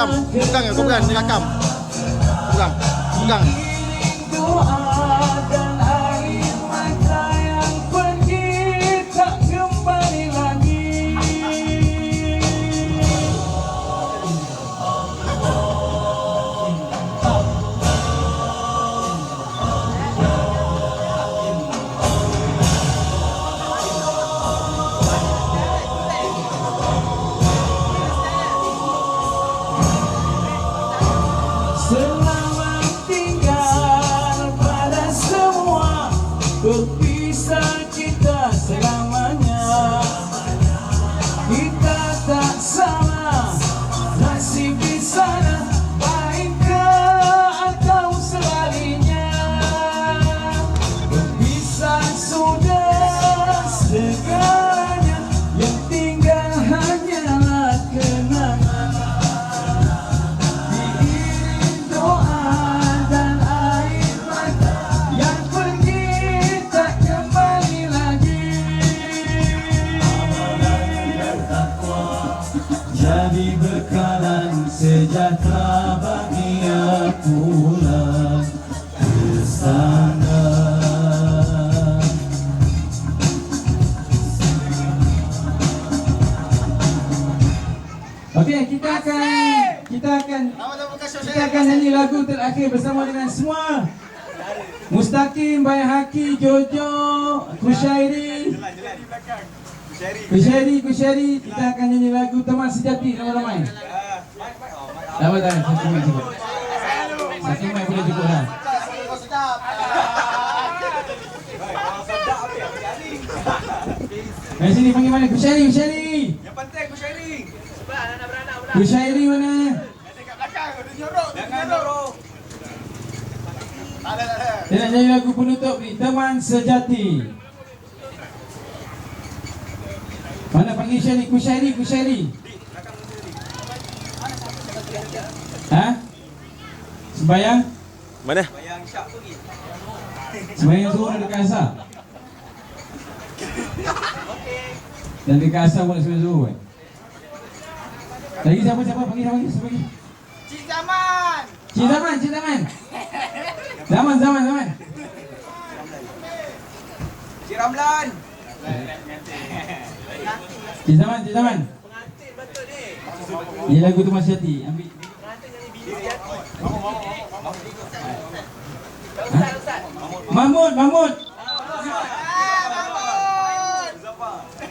rakam. Pegang ya, kau pegang, ni rakam. Pegang. Pegang. Berpisah kita kita akan kita akan kita akan nyanyi lagu terakhir bersama dengan semua. Mustaqim, Bayhaki, Jojo, Kushairi. Kushairi, Kushairi. Kita akan nyanyi lagu Teman Sejati ramai-ramai. Lama tak? Satu mic cukup. Satu mic boleh cukup lah Dari sini panggil mana? Kushairi, Kushairi. Yang penting aku Kushairi mana? Jangan dorong. Dia nak nyanyi lagu penutup ni Teman Sejati Mana panggil Syari? Kusyairi, Kusyairi Ha? Sembayang? Mana? Bayang syak pergi. Sembayang suruh dekat asar Dan dekat asar pun nak sembayang suruh kan? Lagi siapa siapa panggil lagi? Siapa lagi? Cik Zaman. Cik Zaman, Cik Zaman Zaman, Zaman, Zaman Cik Ramlan. Cik Zaman, Cik Zaman Pengantin betul ni. Ni lagu tu masih hati Ambil. Mahmud, Mahmud Ah, bangun.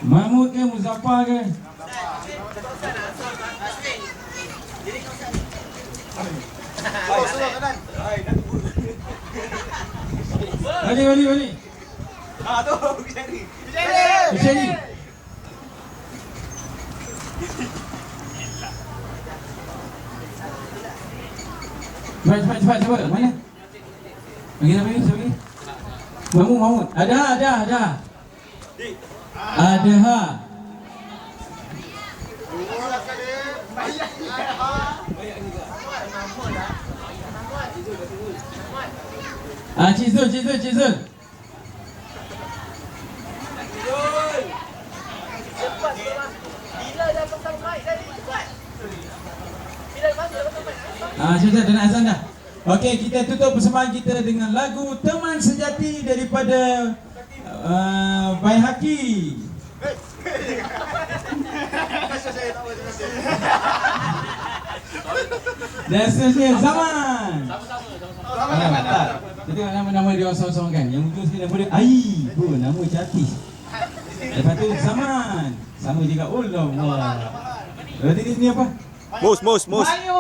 Mahmud ke Muzaffar ke? Balik, balik, balik Ah, tu. Sharing. Macam ni Cepat, cepat, cepat, cepat Mana? Bagi siapa ni? Siapa ni? Mahmud, Mahmud Ada, ada, ada Ada Ah, Cik Zul, Cik Zul, Cik Zul. Ah, sudah dah nak azan dah. Okey, kita tutup persembahan kita dengan lagu Teman Sejati daripada uh, Bayhaki. Dan seterusnya Zaman. Sama-sama. tak. Kita tengok nama-nama dia orang sama-sama kan. Yang ujung sekali nama dia Ai. Oh, nama cantik. Lepas tu Zaman. Sama juga Allah. Wah. Lepas ni ni apa? Mus, mus, mus. Mayo.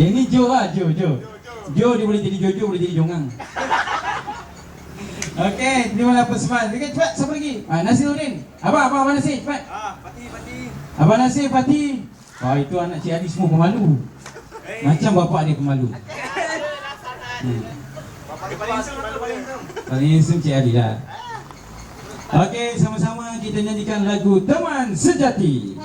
Yang ni Jo lah, Jo, Jo. Jo dia boleh jadi Jojo, boleh jadi Jongang. Okey, terima kasih persembahan. Okey, cepat, siapa lagi? Ah, Nasiruddin. Abang, abang, abang Nasir, cepat. Ah, pati pati. Abang Nasir, Fatih. Wah, itu anak Cik Ali semua pemalu. Macam bapak dia pemalu. Paling handsome Cik Ali lah. Okey, sama-sama kita nyanyikan lagu Teman Sejati.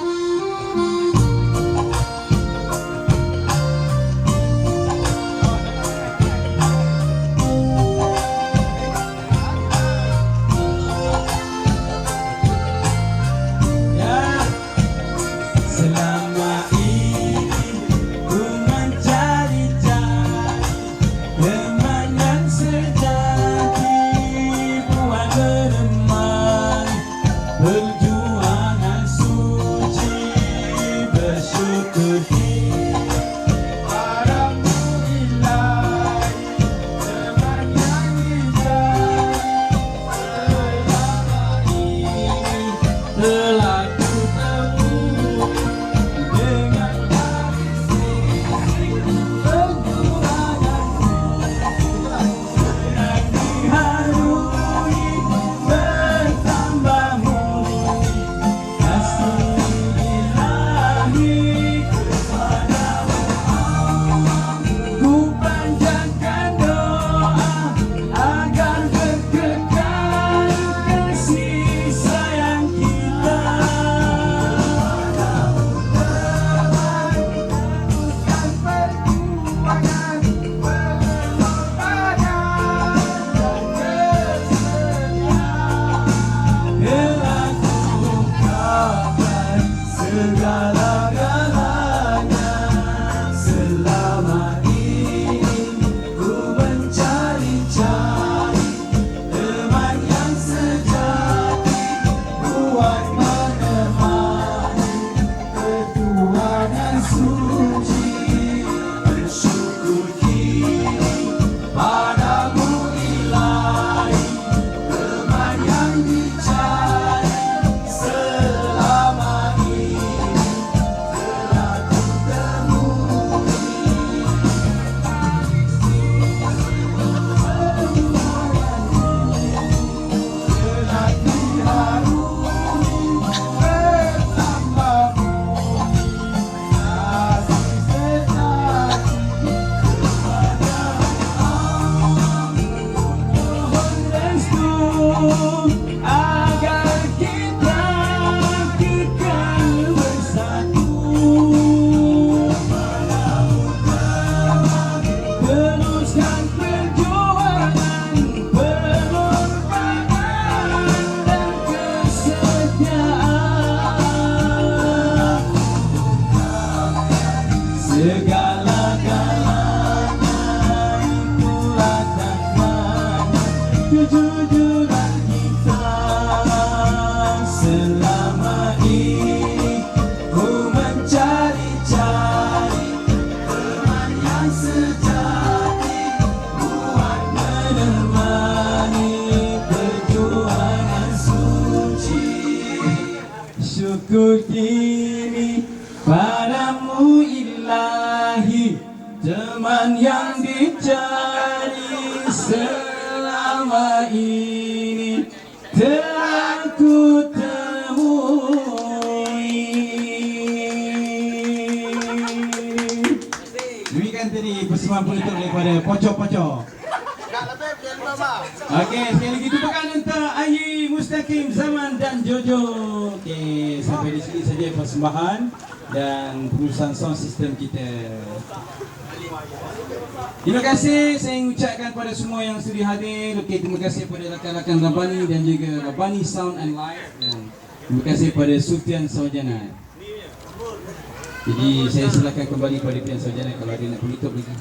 Padamu ilahi Teman yang dicari selama ini Telah ku temui Demikian tadi persembahan penutup daripada Pocok-Pocok. Okey, sekali lagi tepukan untuk Ayi Mustaqim Zaman dan Jojo. Okey, sampai di sini saja persembahan dan perusahaan sound system kita. Terima kasih saya ucapkan kepada semua yang sudi hadir. Okey, terima kasih kepada rakan-rakan Rabani dan juga Rabani Sound and Live dan terima kasih kepada Sufyan Saujana. Jadi saya silakan kembali kepada Pian Saujana kalau ada nak penutup lagi.